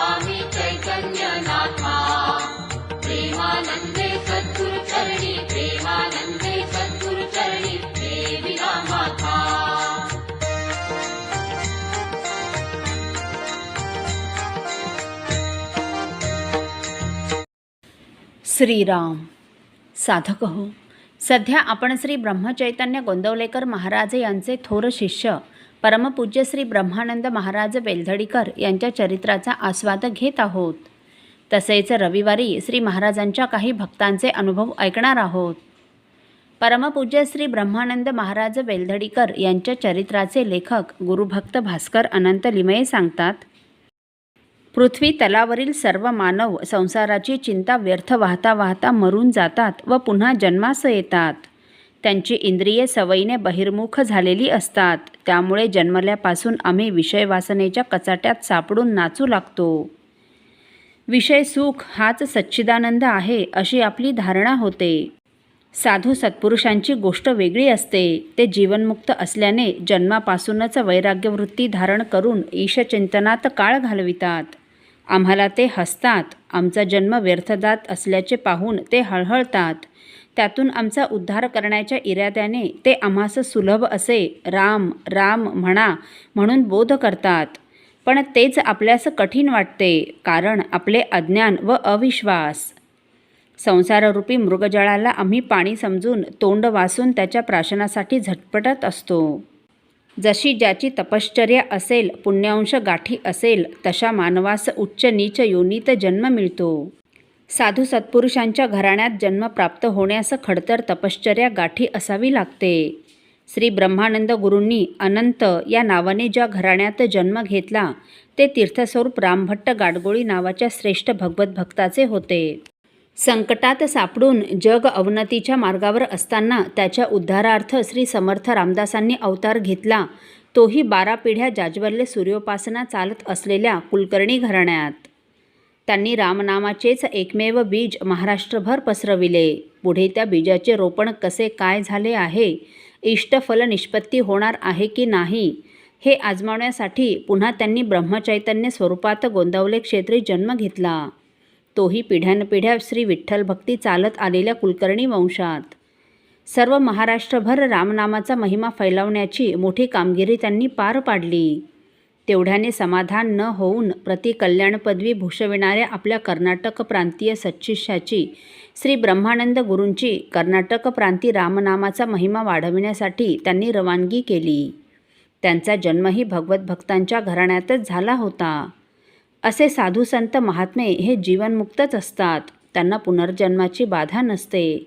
स्वामी प्रेमानन्दे प्रेमानन्दे श्रीराम। साधक हो सध्या आपण श्री ब्रह्मचैतन्य गोंदवलेकर महाराज यांचे थोर शिष्य परमपूज्य श्री ब्रह्मानंद महाराज वेलधडीकर यांच्या चरित्राचा आस्वाद घेत आहोत. तसेच रविवारी श्री महाराजांच्या काही भक्तांचे अनुभव ऐकणार आहोत. परमपूज्य श्री ब्रह्मानंद महाराज वेलधडीकर यांच्या चरित्राचे लेखक गुरुभक्त भास्कर अनंत लिमये सांगतात पृथ्वी तलावरील सर्व मानव संसाराची चिंता व्यर्थ वाहता वाहता मरून जातात व पुन्हा जन्मास येतात. त्यांची इंद्रिये सवयीने बहिर्मुख झालेली असतात. त्यामुळे जन्मल्यापासून आम्ही विषय वासनेच्या कचाट्यात सापडून नाचू लागतो. विषय सुख हाच सच्चिदानंद आहे अशी आपली धारणा होते. साधू सत्पुरुषांची गोष्ट वेगळी असते. ते जीवनमुक्त असल्याने जन्मापासूनच वैराग्यवृत्ती धारण करून ईशचिंतनात काळ घालवितात. आम्हाला ते हसतात. आमचा जन्म व्यर्थदात असल्याचे पाहून ते हळहळतात. त्यातून आमचा उद्धार करण्याच्या इराद्याने ते आम्हास सुलभ असे राम राम म्हणा म्हणून बोध करतात. पण तेच आपल्यास कठीण वाटते कारण आपले अज्ञान व अविश्वास. संसाररूपी मृगजळाला आम्ही पाणी समजून तोंड वासून त्याच्या प्राशनासाठी झटपटत असतो. जशी ज्याची तपश्चर्या असेल पुण्यांश गाठी असेल तशा मानवास उच्च नीच योनीत जन्म मिळतो. साधू सत्पुरुषांच्या घराण्यात जन्म प्राप्त होण्यास खडतर तपश्चर्या गाठी असावी लागते. श्री ब्रह्मानंद गुरूंनी अनंत या नावाने ज्या घराण्यात जन्म घेतला ते तीर्थस्वरूप रामभट्ट गाडगोळी नावाच्या श्रेष्ठ भगवत भक्ताचे होते. संकटात सापडून जग अवनतीच्या मार्गावर असताना त्याच्या उद्धारार्थ श्री समर्थ रामदासांनी अवतार घेतला. तोही बारा पिढ्या जाज्वल्य सूर्योपासना चालत असलेल्या कुलकर्णी घराण्यात. त्यांनी रामनामाचेच एकमेव बीज महाराष्ट्रभर पसरविले. पुढे त्या बीजाचे रोपण कसे काय झाले आहे? इष्टफल निष्पत्ती होणार आहे की नाही? हे आजमावण्यासाठी पुन्हा त्यांनी ब्रह्मचैतन्य स्वरूपात गोंदवले क्षेत्री जन्म घेतला. तोही पिढ्यानपिढ्या श्री विठ्ठल भक्ती चालत आलेल्या कुलकर्णी वंशात. सर्व महाराष्ट्रभर रामनामाचा महिमा फैलावण्याची मोठी कामगिरी त्यांनी पार पाडली. तेवढ्याने समाधान न होऊन प्रतिकल्याणपदवी भूषविणाऱ्या आपल्या कर्नाटक प्रांतीय सच्चिष्याची श्री ब्रह्मानंद गुरूंची कर्नाटक प्रांती रामनामाचा महिमा वाढविण्यासाठी त्यांनी रवानगी केली. त्यांचा जन्मही भगवत भक्तांच्या घराण्यातच झाला होता. असे साधू संत महात्मे हे जीवनमुक्तच असतात. त्यांना पुनर्जन्माची बाधा नसते.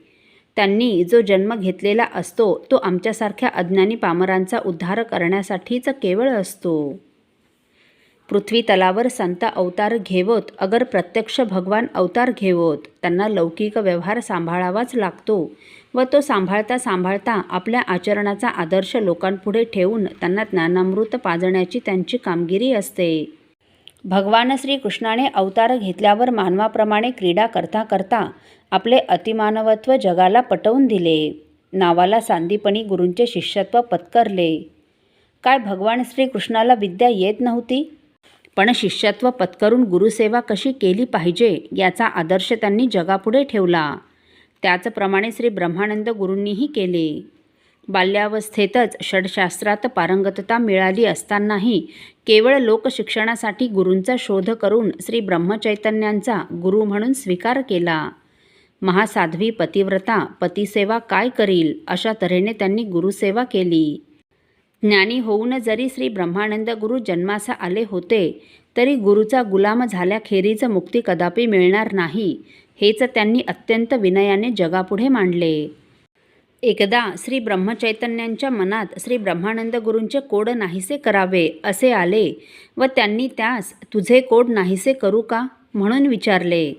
त्यांनी जो जन्म घेतलेला असतो तो आमच्यासारख्या अज्ञानी पामरांचा उद्धार करण्यासाठीच केवळ असतो. पृथ्वी तलावर संत अवतार घेवत अगर प्रत्यक्ष भगवान अवतार घेवत त्यांना लौकिक व्यवहार सांभाळावाच लागतो व तो सांभाळता सांभाळता आपल्या आचरणाचा आदर्श लोकांपुढे ठेवून त्यांना ज्ञानामृत पाजण्याची त्यांची कामगिरी असते. भगवान श्रीकृष्णाने अवतार घेतल्यावर मानवाप्रमाणे क्रीडा करता करता आपले अतिमानवत्व जगाला पटवून दिले. नावाला सांदीपणी गुरूंचे शिष्यत्व पत्करले. काय भगवान श्रीकृष्णाला विद्या येत नव्हती? पण शिष्यत्व पत्करून गुरुसेवा कशी केली पाहिजे याचा आदर्श त्यांनी जगापुढे ठेवला. त्याचप्रमाणे श्री ब्रह्मानंद गुरूंनीही केले. बाल्यावस्थेतच षडशास्त्रात पारंगतता मिळाली असतानाही केवळ लोकशिक्षणासाठी गुरूंचा शोध करून श्री ब्रह्मचैतन्यांचा गुरु म्हणून स्वीकार केला. महासाध्वी पतिव्रता पतिसेवा काय करील अशा तऱ्हेने त्यांनी गुरुसेवा केली. ज्ञानी होऊन जरी श्री ब्रह्मानंद गुरु जन्मास आले होते तरी गुरुचा गुलाम झाल्याखेरीज मुक्ती कदापि मिळणार नाही हेच त्यांनी अत्यंत विनयाने जगापुढे मांडले. एकदा श्री ब्रह्मचैतन्यांच्या मनात श्री ब्रह्मानंद गुरूंचे कोड नाहीसे करावे असे आले व त्यांनी त्यास तुझे कोड नाहीसे करू का? म्हणून विचारले.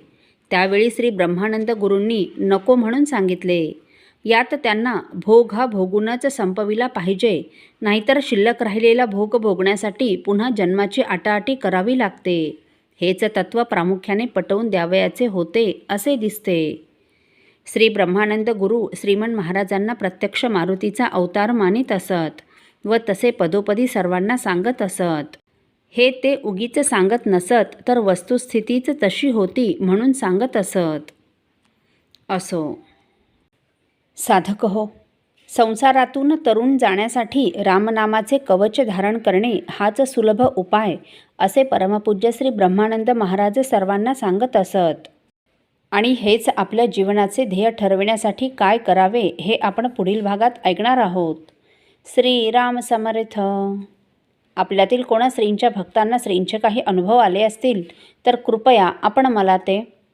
त्यावेळी श्री ब्रह्मानंद गुरूंनी नको म्हणून सांगितले. यात त्यांना भोग हा भोगूनच संपविला पाहिजे. नाहीतर शिल्लक राहिलेला भोग भोगण्यासाठी पुन्हा जन्माची आटाआटी करावी लागते. हेच तत्त्व प्रामुख्याने पटवून द्यावयाचे होते असे दिसते. श्री ब्रह्मानंद गुरु श्रीमन महाराजांना प्रत्यक्ष मारुतीचा अवतार मानित असत व तसे पदोपदी सर्वांना सांगत असत. हे ते उगीच सांगत नसत तर वस्तुस्थितीच तशी होती म्हणून सांगत असत. असो. साधक हो. संसारातून तरुण जाण्यासाठी रामनामाचे कवच धारण करणे हाच सुलभ उपाय असे परमपूज्य श्री ब्रह्मानंद महाराज सर्वांना सांगत असत. आणि हेच आपल्या जीवनाचे ध्येय ठरविण्यासाठी काय करावे हे आपण पुढील भागात ऐकणार आहोत. श्रीराम समर्थ. आपल्यातील कोणा श्रींच्या भक्तांना श्रींचे काही अनुभव आले असतील तर कृपया आपण मला ते